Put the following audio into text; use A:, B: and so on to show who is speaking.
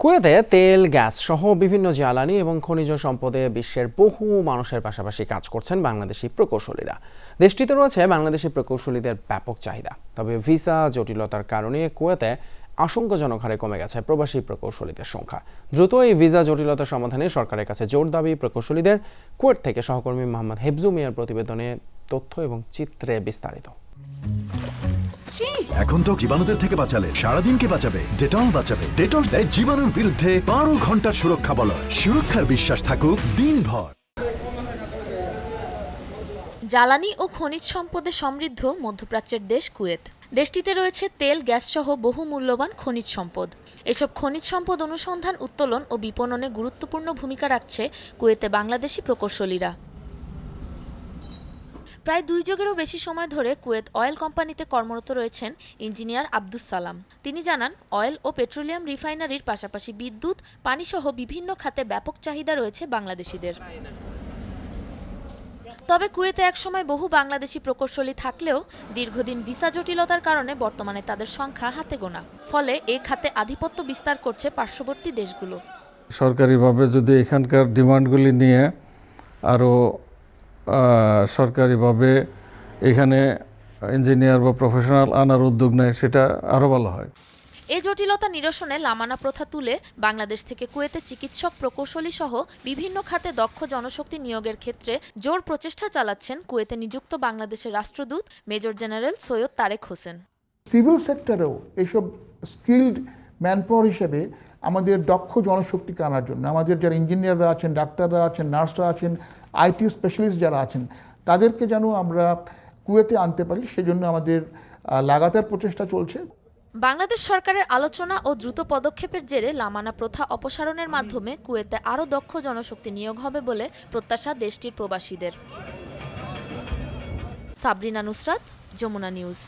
A: কুয়েতে তেল, গ্যাস সহ বিভিন্ন জ্বালানি এবং খনিজ সম্পদে বিশ্বের বহু মানুষের পাশাপাশি কাজ করছেন বাংলাদেশি প্রকৌশলীরা। দেশটিতে রয়েছে বাংলাদেশি প্রকৌশলীদের ব্যাপক চাহিদা। তবে ভিসা জটিলতার কারণে কুয়েতে আশঙ্কাজনক হারে কমে গেছে প্রবাসী প্রকৌশলীদের সংখ্যা। দ্রুত এই ভিসা জটিলতা সমাধানে সরকারের কাছে জোর দাবি প্রকৌশলীদের। কুয়েট থেকে সহকর্মী মোহাম্মদ হেফজু মিয়ার প্রতিবেদনে তথ্য এবং চিত্রে বিস্তারিত।
B: এখন তো জীবাণুদের থেকে বাঁচালে সারাদিনকে বাঁচাবে ডেটল বাঁচাবে। ডেটল দেয় জীবাণুর বিরুদ্ধে বারো ঘণ্টার সুরক্ষা বলয় সুরক্ষার বিশ্বাস থাকুক দিনভর।
C: জ্বালানি ও খনিজ সম্পদে সমৃদ্ধ মধ্যপ্রাচ্যের দেশ কুয়েত। দেশটিতে রয়েছে তেল গ্যাস সহ বহু মূল্যবান খনিজ সম্পদ। এসব খনিজ সম্পদ অনুসন্ধান উত্তোলন ও বিপণনে গুরুত্বপূর্ণ ভূমিকা রাখছে কুয়েতে বাংলাদেশি প্রকৌশলীরা। প্রায় দুই যুগেরও বেশি সময় ধরে কুয়েত অয়েল কোম্পানিতে কর্মরত রয়েছেন ইঞ্জিনিয়ার আব্দুস সালাম। তিনি জানান, অয়েল ও পেট্রোলিয়াম রিফাইনারির পাশাপাশি বিদ্যুৎ, পানিসহ বিভিন্ন খাতে ব্যাপক চাহিদা রয়েছে বাংলাদেশিদের। তবে কুয়েতে একসময় বহু বাংলাদেশি প্রকৌশলী থাকলেও দীর্ঘদিন ভিসা জটিলতার কারণে বর্তমানে তাদের সংখ্যা হাতে গোনা। ফলে এ খাতে আধিপত্য বিস্তার করছে পার্শ্ববর্তী দেশগুলো।
D: সরকারিভাবে যদি এখানকার ডিমান্ডগুলি নিয়ে আরও সরকারিভাবে এখানে ইঞ্জিনিয়ার বা প্রফেশনাল আনার উদ্যোগ নেয় সেটা আরও ভালো হয়।
C: এ জটিলতা নিরসনে লামানা প্রথা তুলে বাংলাদেশ থেকে কুয়েতে চিকিৎসক প্রকৌশলী সহ বিভিন্ন খাতে দক্ষ জনশক্তি নিয়োগের ক্ষেত্রে জোর প্রচেষ্টা চালাচ্ছেন কুয়েতে নিযুক্ত বাংলাদেশের রাষ্ট্রদূত major general Syed Tarek Hossain.
E: Civil সেক্টরেও এইসব স্কিল্ড ম্যানপাওয়ার হিসেবে আমাদের দক্ষ জনশক্তিকে আনার জন্য, আমাদের যারা ইঞ্জিনিয়াররা আছেন, ডাক্তাররা আছেন, নার্সরা আছেন, আইটি স্পেশালিস্ট যারা আছেন, তাদেরকে যেন আমরা কুয়েতে আনতে পারি, সেজন্য আমাদের লাগাতার প্রচেষ্টা চলছে।
C: বাংলাদেশ সরকারের আলোচনা ও দ্রুত পদক্ষেপের জেরে লামানা প্রথা অপসারণের মাধ্যমে কুয়েতে আরও দক্ষ জনশক্তি নিয়োগ হবে বলে প্রত্যাশা দেশটির প্রবাসীদের। সাবরিনা নুসরাত, যমুনা নিউজ।